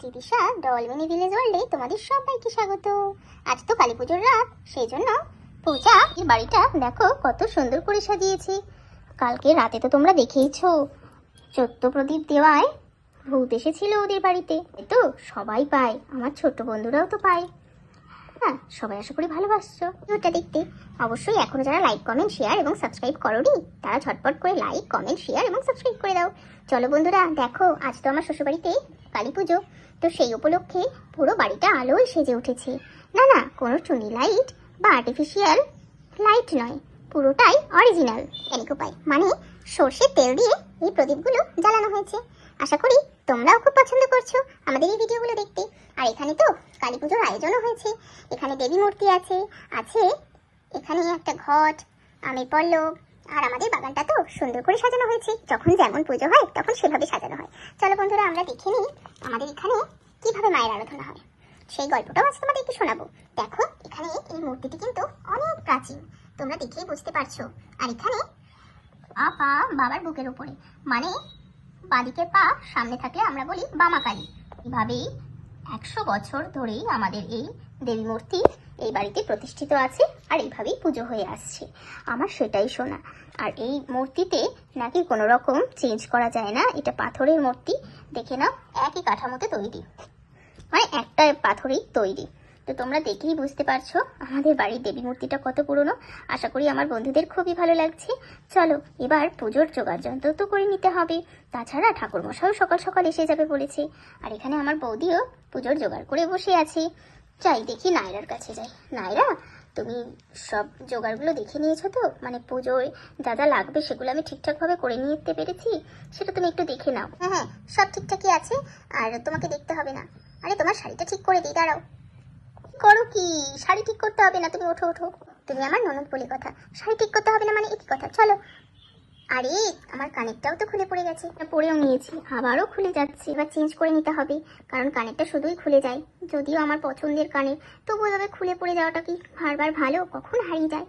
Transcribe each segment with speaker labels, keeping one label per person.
Speaker 1: Tridisha ডলমিনি village ওয়ার্ল্ডে তোমাদের সবাইকে স্বাগত। আজ তো কালী পুজোর রাত সেই জন্য পূজা এই বাড়িটা দেখো কত সুন্দর করে সাজিয়েছে। কালকে রাতে তো তোমরা দেখেইছো চোদ্দ প্রদীপ দেওয়ায় ভূত এসেছিল ওদের বাড়িতে। তো সবাই পায়, আমার ছোট্ট বন্ধুরাও তো পায়। হ্যাঁ সবাই আশা করি ভালোবাসছো। ভিডিওটা দেখতে অবশ্যই এখনও যারা লাইক কমেন্ট শেয়ার এবং সাবস্ক্রাইব করোনি, তারা ঝটপট করে লাইক কমেন্ট শেয়ার এবং সাবস্ক্রাইব করে দাও। চলো বন্ধুরা, দেখো আজ তো আমার শ্বশুরবাড়িতে কালী পুজো। তো সেই উপলক্ষে পুরো বাড়িটা আলোয় সেজে উঠেছে। না না, কোনো চুনি লাইট বা আর্টিফিশিয়াল লাইট নয়। পুরোটাই অরিজিনাল এনিকোপাই মানে সর্ষের তেল দিয়ে এই প্রদীপগুলো জ্বালানো হয়েছে। আশা করি তোমরাও খুব পছন্দ করছ আমাদের এই ভিডিওগুলো দেখতে। আর এখানে তো কালী পুজোর আয়োজনও হয়েছে। এখানে দেবী মূর্তি আছে আছে এখানে একটা ঘট, আমের পল্লব আর আমাদের বাগানটা তো সুন্দর করে সাজানো হয়েছে। যখন যেমন পুজো হয়, তখন সেভাবে সাজানো হয়। চলো বন্ধুরা, আমরা দেখে নিই আমাদের এখানে কীভাবে মায়ের আরাধনা হয়। সেই গল্পটাও আজ তোমাদেরকে শোনাবো। দেখো, এখানে এই মূর্তিটি কিন্তু অনেক প্রাচীন। তোমরা দেখেই বুঝতে পারছ। আর এখানে পা পা, বাবার বুকের উপরে। মানে বাদিকের পা সামনে থাকলে আমরা বলি বামাকালী। এভাবেই একশো বছর ধরেই আমাদের এই দেবী মূর্তি এই বাড়িতে প্রতিষ্ঠিত আছে আর এইভাবেই পুজো হয়ে আসছে। আমার সেটাই শোনা। আর এই মূর্তিতে নাকি কোনো রকম চেঞ্জ করা যায় না। এটা পাথরের মূর্তি। দেখে নাও, একই কাঠামোতে তৈরি। মানে একটা পাথরেই তৈরি। তো তোমরা দেখেই বুঝতে পারছ আমাদের বাড়ির দেবী মূর্তিটা কত পুরনো। আশা করি আমার বন্ধুদের খুবই ভালো লাগছে। চলো, এবার পুজোর জোগাড় যন্ত্র তো করে নিতে হবে। তাছাড়া ঠাকুরমশাইও সকাল সকাল এসে যাবে বলেছে। আর এখানে আমার বৌদিও পুজোর জোগাড় করে বসে আছে। যাই, দেখি নায়রার কাছে যাই। নায়রা, তুমি সব জোগাড়গুলো দেখে নিয়েছো তো? মানে পুজোয় যা যা লাগবে সেগুলো আমি ঠিকঠাকভাবে করে নিতে পেরেছি, সেটা তুমি একটু দেখে নাও। হ্যাঁ হ্যাঁ সব ঠিকঠাকই আছে, আর তোমাকে দেখতে হবে না। আরে, তোমার শাড়িটা ঠিক করে দিই, দাঁড়াও। করো কি? শাড়ি ঠিক করতে হবে না, তুমি ওঠো ওঠো। তুমি আমার ননদ বলি কথা। শাড়ি ঠিক করতে হবে না মানে একই কথা। চলো আরে, আমার কানেরটাও তো খুলে পড়ে গেছে। পরেও নিয়েছি, আবারও খুলে যাচ্ছে। এবার চেঞ্জ করে নিতে হবে, কারণ কানেরটা শুধুই খুলে যায়। যদিও আমার পছন্দের কানের তবু এভাবে খুলে পড়ে যাওয়াটা কি বারবার ভালো? কখন হারিয়ে যায়?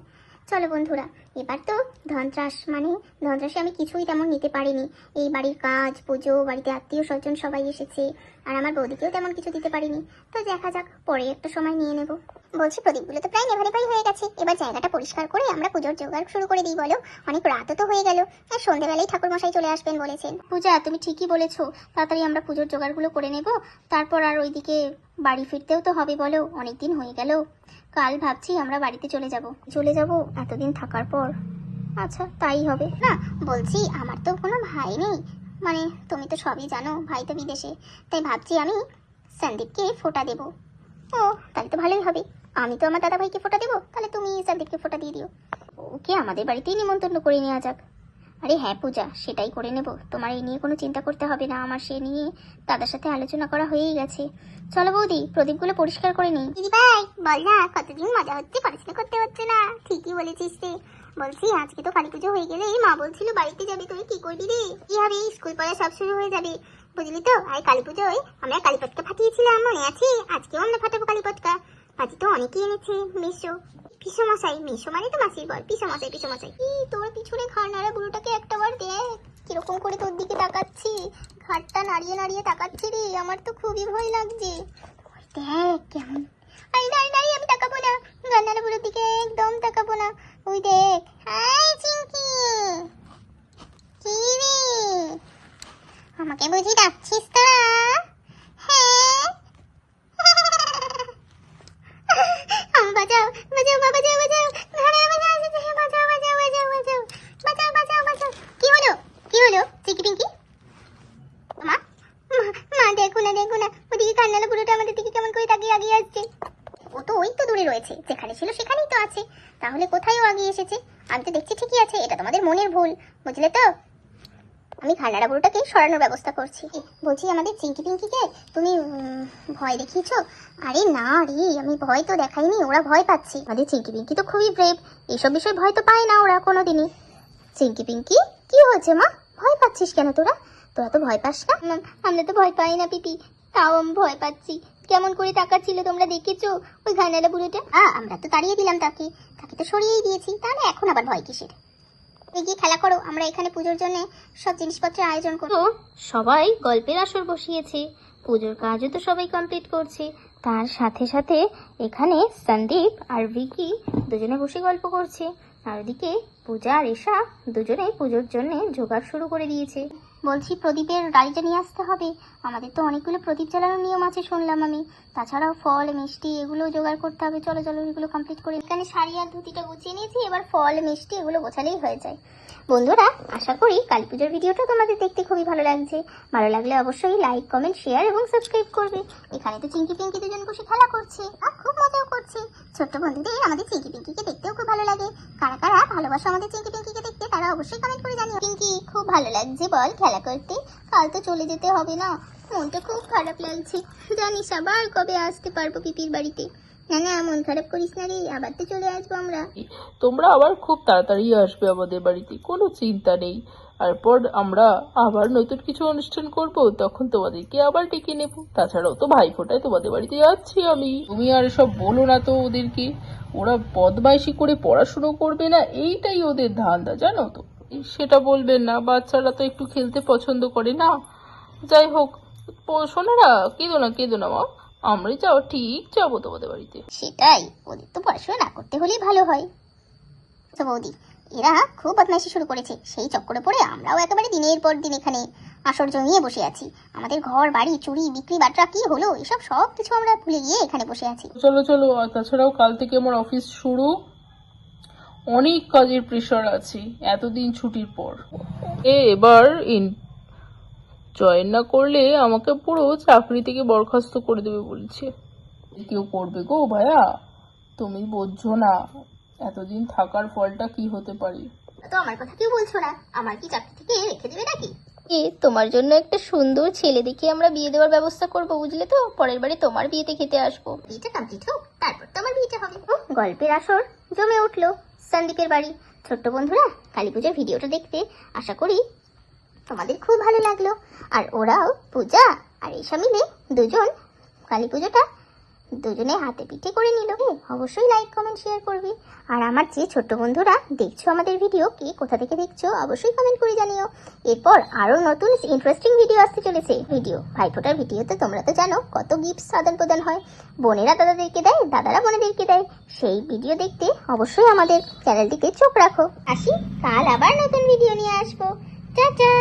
Speaker 1: চলো বন্ধুরা, এবার তো ধনত্রাস মানে ধনত্রাসে আমি কিছুই তেমন নিতে পারিনি। এই বাড়ির কাজ, পুজো, বাড়িতে আত্মীয় স্বজন সবাই এসেছে, আর আমার বৌদিকেও তেমন কিছু দিতে পারিনি। তো দেখা যাক, পরে একটা সময় নিয়ে নেব। বলছি, প্রদীপগুলো তো প্রায় নেভারে পাই হয়ে গেছে। এবার জায়গাটা পরিষ্কার করে আমরা পুজোর জোগাড় শুরু করে দিই, বলো? অনেক রাতও তো হয়ে গেল। আর সন্ধ্যেবেলায় ঠাকুর মশাই চলে আসবেন বলেছেন। পূজা, তুমি ঠিকই বলেছ। তাড়াতাড়ি আমরা পুজোর জোগাড়গুলো করে নেব। তারপর আর ওইদিকে বাড়ি ফিরতেও তো হবে, বলো? অনেক দিন হয়ে গেল। কাল ভাবছি আমরা বাড়িতে চলে যাব। চলে যাব এতদিন থাকার পর। আচ্ছা তাই হবে। না, বলছি, আমার তো কোনো ভাই নেই। মানে তুমি তো সবই জানো, ভাই তো বিদেশে। তাই ভাবছি আমি সন্দীপকে ফোটা দেব। ও, তাহলে তো ভালোই হবে। আমি তো আমার দাদা ভাইকে ফোটা দেবো, তাহলে তুমি সন্দীপকে ফোটা দিয়ে দিও। ওকে আমাদের বাড়িতেই নিমন্ত্রণ করে নেওয়া যাক। আরে হ্যাঁ পূজা, সেটাই করে নেব। তোমার এই নিয়ে কোনো চিন্তা করতে হবে না, আমার সে নিয়ে দাদার সাথে আলোচনা করা হয়েই গেছে। চলো বৌদি, প্রদীপগুলো পরিষ্কার করে নিই। দিদি ভাই বল না, কতদিন মজা হচ্ছে, পড়াশোনা করতে হচ্ছে না। ঠিকই বলেছিস রে। বলছি, আজকে তো কালী পুজো হয়ে গেলে মা বলছিল, বাড়িতে যাবে তুই, কি করবি রে? কি হবে স্কুল পড়া সব শুরু হয়ে যাবে? বুঝলি তো, আর কালী পুজোয় আমরা কালী পটকা ফাটিয়েছিলাম, মনে আছে? আজকেও আমরা ফাটাবো কালী পাটি তো অনেকেই এনেছে পিসো মশাই মেশো মানে তো মাসির বল পিসো মশাই কি তোর পিছনে ঘাড় নাড়া বুড়োটাকে একটাবার দেখ, কীরকম করে তোর দিকে তাকাচ্ছি। ঘাটটা নাড়িয়ে নাড়িয়ে তাকাচ্ছি রে, আমার তো খুবই ভয় লাগছে। দেখ কেমন। আরে নাই নাই আমি তাকাবো না। গান্নারা বুড়োর দিকে একদম তাকাবো না। ওই দেখ রয়েছে যেখানে ছিল সেখানেই তো আছে। তাহলে কোথায় ও আগিয়ে এসেছে? আমি তো দেখছি ঠিকই আছে এটা তোমাদের মনের ভুল বুঝলে তো? আমি খান্নাড়া বুড়োটাকে সরানোর ব্যবস্থা করছি। বলছি আমাদের চিঙ্কি পিঙ্কিকে তুমি ভয় দেখিয়েছো? আরে না রে আমি ভয় তো দেখাইনি ওরা ভয় পাচ্ছে। আমাদের চিঙ্কি পিঙ্কি তো খুবই ব্রেভ এইসব বিষয়ে ভয় তো পায় না ওরা কোনোদিনই। চিঙ্কি পিঙ্কি কি হয়েছে মা? ভয় পাচ্ছিস কেন তোরা? তোরা তো ভয় পাস না, আমরা তো ভয় পাই না পিপি। তাও আমি ভয় পাচ্ছি। কেমন করে তাকাচ্ছিল তোমরা দেখেছ? ওই ঘানালা বুড়োটা? আ, আমরা তো তাড়িয়ে দিলাম তাকে। তাকে তো সরিয়েই দিয়েছি। তাহলে এখন আবার ভয় কিসের? এগিয়ে খেলা করো, আমরা এখানে পুজোর জন্য সব জিনিসপত্রের আয়োজন করব।
Speaker 2: সবাই গল্পের আসর বসিয়েছে।
Speaker 1: পুজোর কাজও তো সবাই কমপ্লিট করছে। তার সাথে সাথে এখানে সন্দীপ আর ভিকি দুজনে বসে গল্প করছে। আর ওদিকে পূজা আর এসা দুজনে পুজোর জন্য জোগাড় শুরু করে দিয়েছে। বলছি, প্রদীপের গাড়িটা নিয়ে আসতে হবে। আমাদের তো অনেকগুলো প্রদীপ জ্বালানোর নিয়ম আছে শুনলাম আমি। তাছাড়াও ফল, মিষ্টি, এগুলো জোগাড় করতে হবে। চলো চলো, এগুলো কমপ্লিট করে। এখানে শাড়ি আর ধুতিটা গুছিয়ে নিয়েছি। এবার ফল, মিষ্টি এগুলো গোছালেই হয়ে যায়। বন্ধুরা, আশা করি কালী পুজোর ভিডিওটা তোমাদের দেখতে খুবই ভালো লাগছে। ভালো লাগলে অবশ্যই লাইক কমেন্ট শেয়ার এবং সাবস্ক্রাইব করবে। এখানে তো চিঙ্কি পিঙ্কি দুজন বসে খেলা করছে আর খুব মজাও করছে। ছোট্ট বন্ধুদের আমাদের চিঙ্কি পিঙ্কিকে দেখতেও খুব ভালো লাগে। কারা কারা ভালোবাসো আমাদের চিঙ্কি পিঙ্কিকে দেখতে, তারা অবশ্যই কমেন্ট করে জানিও। পিঙ্কি খুব ভালো লাগছে বল খেলা করতে? কাল তো চলে যেতে হবে না। মনটা খুব খারাপ লাগছে। জানিস আবার কবে আসতে পারব পিপির বাড়িতে? না না, মন খারাপ করিস না রে, আবার তো চলে আসব আমরা।
Speaker 2: তোমরা আবার খুব তাড়াতাড়ি আসবে আমাদের বাড়িতে, কোনো চিন্তা নেই। তারপর আমরা আবার নতুন কিছু অনুষ্ঠান করব, তখন তোমাদেরকে আবার ডেকে নেব। তাছাড়াও তো ভাই ফোটায় তোমাদের বাড়িতে যাচ্ছি আমি। তুমি আর সব বলো না তো ওদেরকে। ওরা বদমাইশি করে পড়াশুনো করবে না, এইটাই ওদের ধান্দা, জানো তো। সেটা বলবেন না বাচ্চারা তো একটু খেলতে পছন্দ করে না। যাই হোক প- শোনো না কেঁদো না কেঁদো না মা। আমরাই যাও ঠিক যাব তোমাদের বাড়িতে।
Speaker 1: সেটাই ওদের তো পড়াশোনা না করতে হলেই ভালো হয়। তো বৌদি এরা খুব বদমাইশি শুরু করেছে। সেই চক্করে পড়ে আমরাও একেবারে দিনের পর দিন এখানে আসর জমিয়ে বসে আছি। আমাদের ঘর বাড়ি চুরি বিক্রি বাট্রা কি হলো? এসব সব কিছু আমরা ভুলে গিয়ে এখানে বসে আছি।
Speaker 2: চলো চলো তাছাড়াও কাল থেকে আমার অফিস শুরু। অনেক কাজের প্রেশার আছে এতদিন ছুটির পর। এ এবার জয়েন না করলে আমাকে পুরো চাকরি থেকে বরখাস্ত করে দেবে বলছে। কেউ করবে গো ভাইয়া তুমি বুঝছ না এতদিন থাকার ফলটা কি হতে পারে?
Speaker 1: তো আমার কথা কেউ বলছো না আমার কি চাকরি থেকে রেখে দেবে নাকি? এ তোমার জন্য একটা সুন্দর ছেলে দেখে আমরা বিয়ে দেওয়ার ব্যবস্থা করব বুঝলে তো? পরের বারে তোমার বিয়েতে খেতে আসব। বিয়েটা কমপ্লিট হোক তারপর তো আমার বিয়েটা হবে। গল্পের আসর জমে উঠল। সন্দীপের বাড়ি। ছোট্ট বন্ধুরা কালী পুজোর ভিডিওটা দেখতে আশা করি তোমাদের খুব ভালো লাগল। আর ওরাও পূজা আর এসা মিলে দুজন কালী পুজোটা দুজনে হাতে পিঠে করে নিল। অবশ্যই লাইক কমেন্ট শেয়ার করবি। আর আমার যে ছোট্ট বন্ধুরা, দেখছ আমাদের ভিডিও কে কোথা থেকে দেখছ, অবশ্যই কমেন্ট করে জানিও। এরপর আরও নতুন ইন্টারেস্টিং ভিডিও আসতে চলেছে ভিডিও ভাইফোঁটার ভিডিওতে তোমরা তো জানো কত গিফট আদান প্রদান হয়। বোনেরা দাদাদেরকে দেয়, দাদারা বোনেদেরকে দেয়। সেই ভিডিও দেখতে অবশ্যই আমাদের চ্যানেলটিতে চোখ রাখো। আসি, কাল আবার নতুন ভিডিও নিয়ে আসব। টাটা